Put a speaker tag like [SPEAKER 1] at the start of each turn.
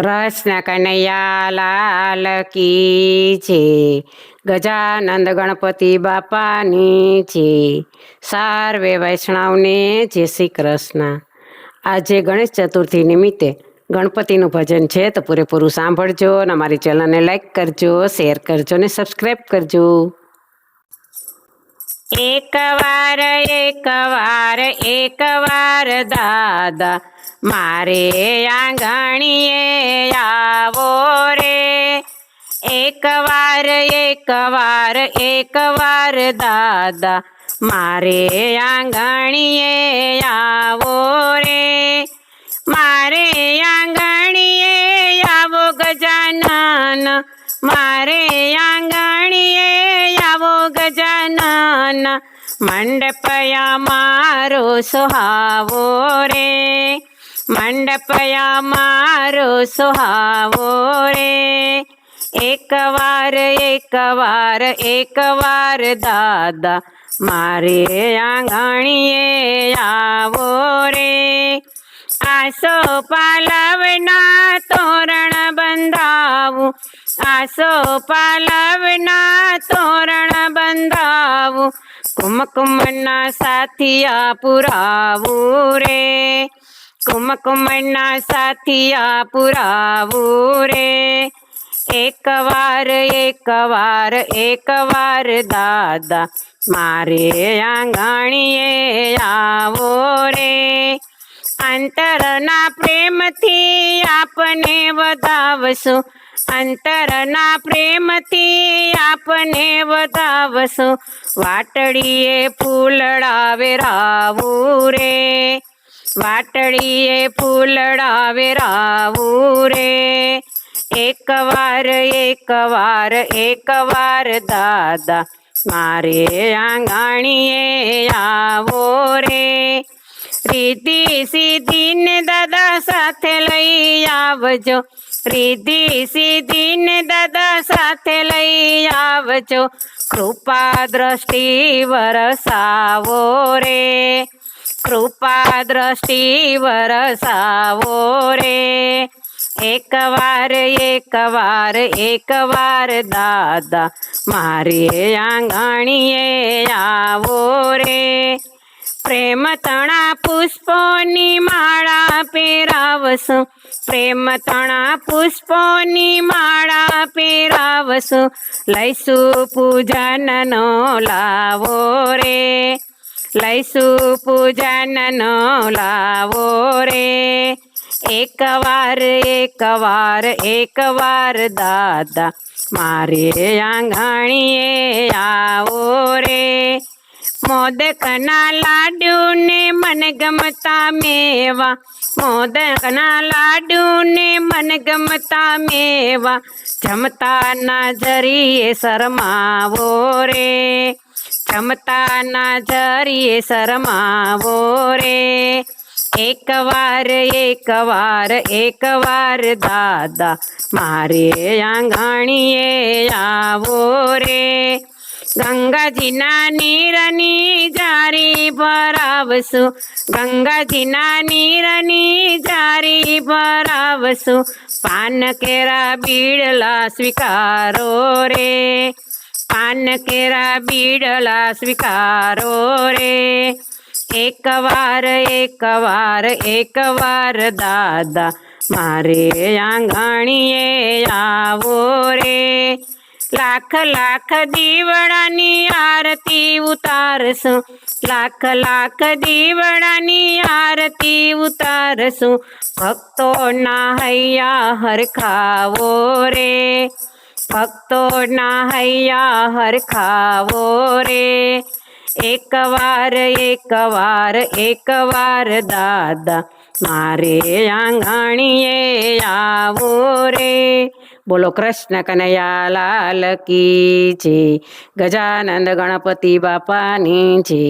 [SPEAKER 1] કૃષ્ણ કનૈયા લાલ છે, ગજાનંદ ગણપતિ બાપાની છે, સાર્વે વૈષ્ણવને જય શ્રી કૃષ્ણ. આજે ગણેશ ચતુર્થી નિમિત્તે ગણપતિનું ભજન છે તો પૂરેપૂરું સાંભળજો અને અમારી ચેનલને લાઈક કરજો, શેર કરજો ને સબસ્ક્રાઈબ કરજો. એક વાર એક વાર એક વાર દાદા, મારે આંગણીએ આવો રે. એક વાર એક વાર એક વાર દાદા, મારે આંગણીએ આવો રે. મારે આંગણીએ આવો ગજાનન, મારે આંગણીએ આવો ગજાનન મંડપયા મારો સુહાવો રે મંડપયા મારો સુહાવો રે એક વાર એક વાર એક વાર દાદા મારે આંગણીએ આવો રે આસો પાલવના તોરણ બંધાવું આસો પાલવના તોરણ બંધાવું કુમકુમના સાથિયા પુરાવું રે કુમકુમના સાથિયા પુરાવું રે એક વાર એક વાર એક વાર દાદા મારે આંગણીએ આવો રે અંતરના પ્રેમથી આપને વધાવશું. અંતરના પ્રેમથી આપને વધાવશું. વાટડીએ ફૂલડાવે રાવું રે. વાટડીએ ફૂલડાવે રાવું રે. એક વાર એક વાર એક વાર દાદા મારે આંગણીએ આવો રે. રીતિ સીધીને દાદા સાથે લઈ આવજો. રીતિ સીધીને દાદા સાથે લઈ આવજો. કૃપા દ્રષ્ટિ વરસાવો રે. કૃપા દ્રષ્ટિ વરસાવો રે. એક વાર એક વાર એક વાર દાદા મારે આંગણીએ આવો રે. પ્રેમ તણા પુષ્પોની માળા પહેરાવશો. પ્રેમ તણા પુષ્પોની માળા પહેરાવશો. લઈશું પૂજનનો લાવો રે. લઈશું પૂજનનો લાવો રે. એક વાર એક વાર એક વાર દાદા, મારે આંગણીએ આવો રે. મોદકના લાડુને મન ગમતા મેવા. મોદકના લાડુને મન ગમતા મેવા. જમતા ના જરીએ શરમાવો રે. જમતા ના જરીએ શરમાવો રે. એક વાર એક વાર એક વાર દાદા, મારે આંગણીએ આવો રે. ગંગાજીના નીરની જારી ભરાવશું ગંગાજીના નીરની જારી ભરાવશું પાન કેરા બીડલા સ્વીકારો રે. પાન કેરા બીડલા સ્વીકારો રે. એક વાર એક વાર એક વાર દાદા મારે આંગણીએ આવો રે. લાખ લાખ દીવડાની આરતી ઉતારશું. લાખ લાખ દીવડાની આરતી ઉતારશું. ભક્તોના હૈયા હરખાવો રે. ભક્તોના હૈયા હરખાવો રે. એક વાર એક વાર એક વાર દાદા, મારે આંગણીએ આવો રે. બોલો કૃષ્ણ કનૈયા લાલ કી છે ગજાનંદ ગણપતિ બાપાની છે